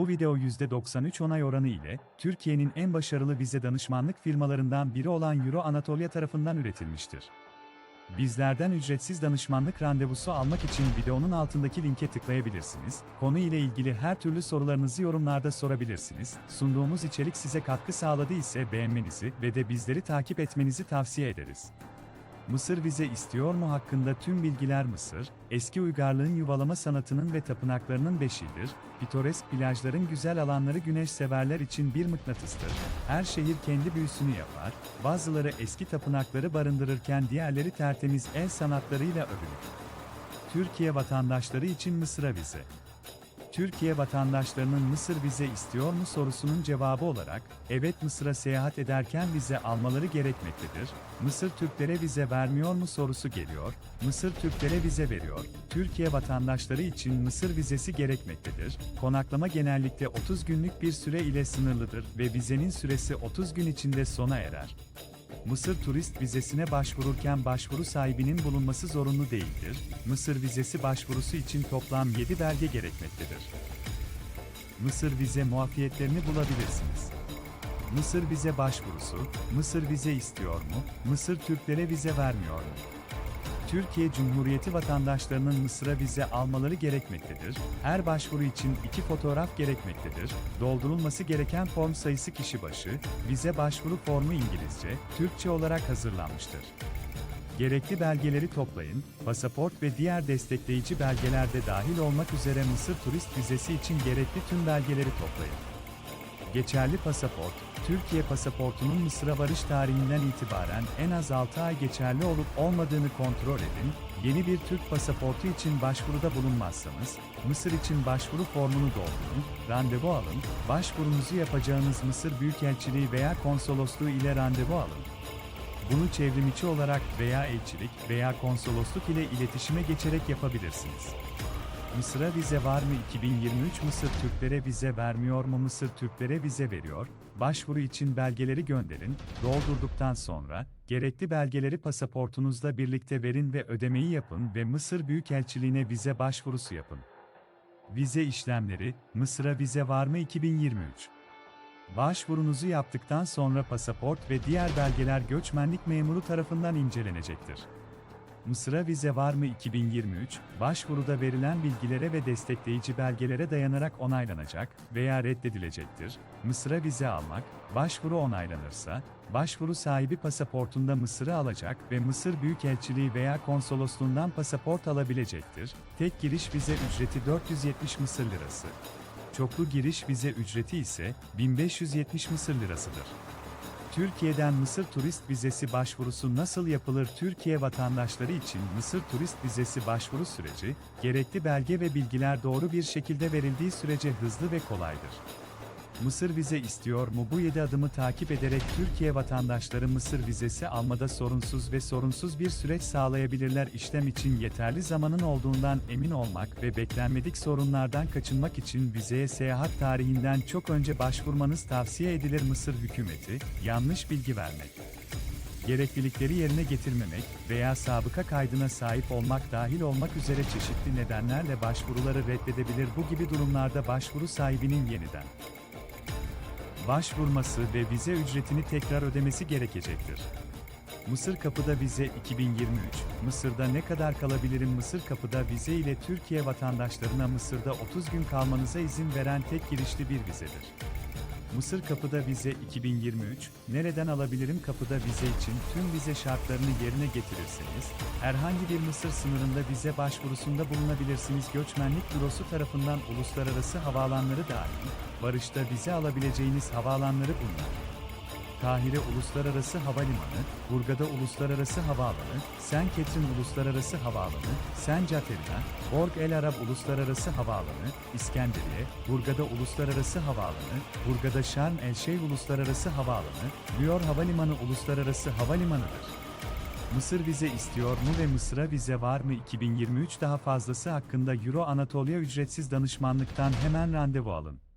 Bu video %93 onay oranı ile Türkiye'nin en başarılı vize danışmanlık firmalarından biri olan Euro Anatolia tarafından üretilmiştir. Bizlerden ücretsiz danışmanlık randevusu almak için videonun altındaki linke tıklayabilirsiniz. Konu ile ilgili her türlü sorularınızı yorumlarda sorabilirsiniz. Sunduğumuz içerik size katkı sağladı ise beğenmenizi ve de bizleri takip etmenizi tavsiye ederiz. Mısır vize istiyor mu hakkında tüm bilgiler Mısır, eski uygarlığın yuvalama sanatının ve tapınaklarının beşiğidir, pitoresk plajların güzel alanları güneş severler için bir mıknatıstır. Her şehir kendi büyüsünü yapar, bazıları eski tapınakları barındırırken diğerleri tertemiz el sanatlarıyla övünür. Türkiye vatandaşları için Mısır'a vize. Türkiye vatandaşlarının Mısır vize istiyor mu sorusunun cevabı olarak, evet Mısır'a seyahat ederken vize almaları gerekmektedir. Mısır Türklere vize vermiyor mu sorusu geliyor. Mısır Türklere vize veriyor. Türkiye vatandaşları için Mısır vizesi gerekmektedir. Konaklama genellikle 30 günlük bir süre ile sınırlıdır ve vizenin süresi 30 gün içinde sona erer. Mısır turist vizesine başvururken başvuru sahibinin bulunması zorunlu değildir. Mısır vizesi başvurusu için toplam 7 belge gerekmektedir. Mısır vize muafiyetlerini bulabilirsiniz. Mısır vize başvurusu, Mısır vize istiyor mu? Mısır Türklere vize vermiyor mu? Türkiye Cumhuriyeti vatandaşlarının Mısır'a vize almaları gerekmektedir. Her başvuru için iki fotoğraf gerekmektedir. Doldurulması gereken form sayısı kişi başı, vize başvuru formu İngilizce, Türkçe olarak hazırlanmıştır. Gerekli belgeleri toplayın, pasaport ve diğer destekleyici belgeler de dahil olmak üzere Mısır turist vizesi için gerekli tüm belgeleri toplayın. Geçerli pasaport, Türkiye pasaportunun Mısır'a varış tarihinden itibaren en az 6 ay geçerli olup olmadığını kontrol edin. Yeni bir Türk pasaportu için başvuruda bulunmazsanız, Mısır için başvuru formunu doldurun, randevu alın, başvurunuzu yapacağınız Mısır Büyükelçiliği veya konsolosluğu ile randevu alın. Bunu çevrimiçi olarak veya elçilik veya konsolosluk ile iletişime geçerek yapabilirsiniz. Mısır'a vize var mı? 2023 Mısır Türklere vize vermiyor mu? Mısır Türklere vize veriyor, başvuru için belgeleri gönderin, doldurduktan sonra, gerekli belgeleri pasaportunuzla birlikte verin ve ödemeyi yapın ve Mısır Büyükelçiliğine vize başvurusu yapın. Vize işlemleri, Mısır'a vize var mı? 2023 Başvurunuzu yaptıktan sonra pasaport ve diğer belgeler göçmenlik memuru tarafından incelenecektir. Mısır'a vize var mı 2023, başvuruda verilen bilgilere ve destekleyici belgelere dayanarak onaylanacak veya reddedilecektir. Mısır'a vize almak, başvuru onaylanırsa, başvuru sahibi pasaportunda Mısır'ı alacak ve Mısır Büyükelçiliği veya konsolosluğundan pasaport alabilecektir. Tek giriş vize ücreti 470 Mısır lirası. Çoklu giriş vize ücreti ise 1570 Mısır lirasıdır. Türkiye'den Mısır turist vizesi başvurusu nasıl yapılır? Türkiye vatandaşları için Mısır turist vizesi başvuru süreci, gerekli belge ve bilgiler doğru bir şekilde verildiği sürece hızlı ve kolaydır. Mısır vize istiyor mu? Bu 7 adımı takip ederek Türkiye vatandaşları Mısır vizesi almada sorunsuz ve sorunsuz bir süreç sağlayabilirler. İşlem için yeterli zamanın olduğundan emin olmak ve beklenmedik sorunlardan kaçınmak için vizeye seyahat tarihinden çok önce başvurmanız tavsiye edilir. Mısır hükümeti yanlış bilgi vermek gereklilikleri yerine getirmemek veya sabıka kaydına sahip olmak dahil olmak üzere çeşitli nedenlerle başvuruları reddedebilir. Bu gibi durumlarda başvuru sahibinin yeniden başvurması ve vize ücretini tekrar ödemesi gerekecektir. Mısır Kapı'da vize 2023, Mısır'da ne kadar kalabilirim Mısır Kapı'da vize ile Türkiye vatandaşlarına Mısır'da 30 gün kalmanıza izin veren tek girişli bir vizedir. Mısır Kapı'da vize 2023, nereden alabilirim kapıda vize için tüm vize şartlarını yerine getirirseniz, herhangi bir Mısır sınırında vize başvurusunda bulunabilirsiniz. Göçmenlik Bürosu tarafından uluslararası havaalanları dahil, varışta vize alabileceğiniz havaalanları bunlar. Kahire Uluslararası Havalimanı, Burgada Uluslararası Havaalanı, Saint Catherine Uluslararası Havaalanı, Saint Caterina, Borg El Arab Uluslararası Havaalanı, İskenderiye, Burgada Uluslararası Havaalanı, Burgada Şarm El Şeyh Uluslararası Havaalanı, Lyon Havalimanı Uluslararası Havalimanıdır. Mısır vize istiyor mu ve Mısır'a vize var mı 2023 daha fazlası hakkında Euro Anatolia ücretsiz danışmanlıktan hemen randevu alın.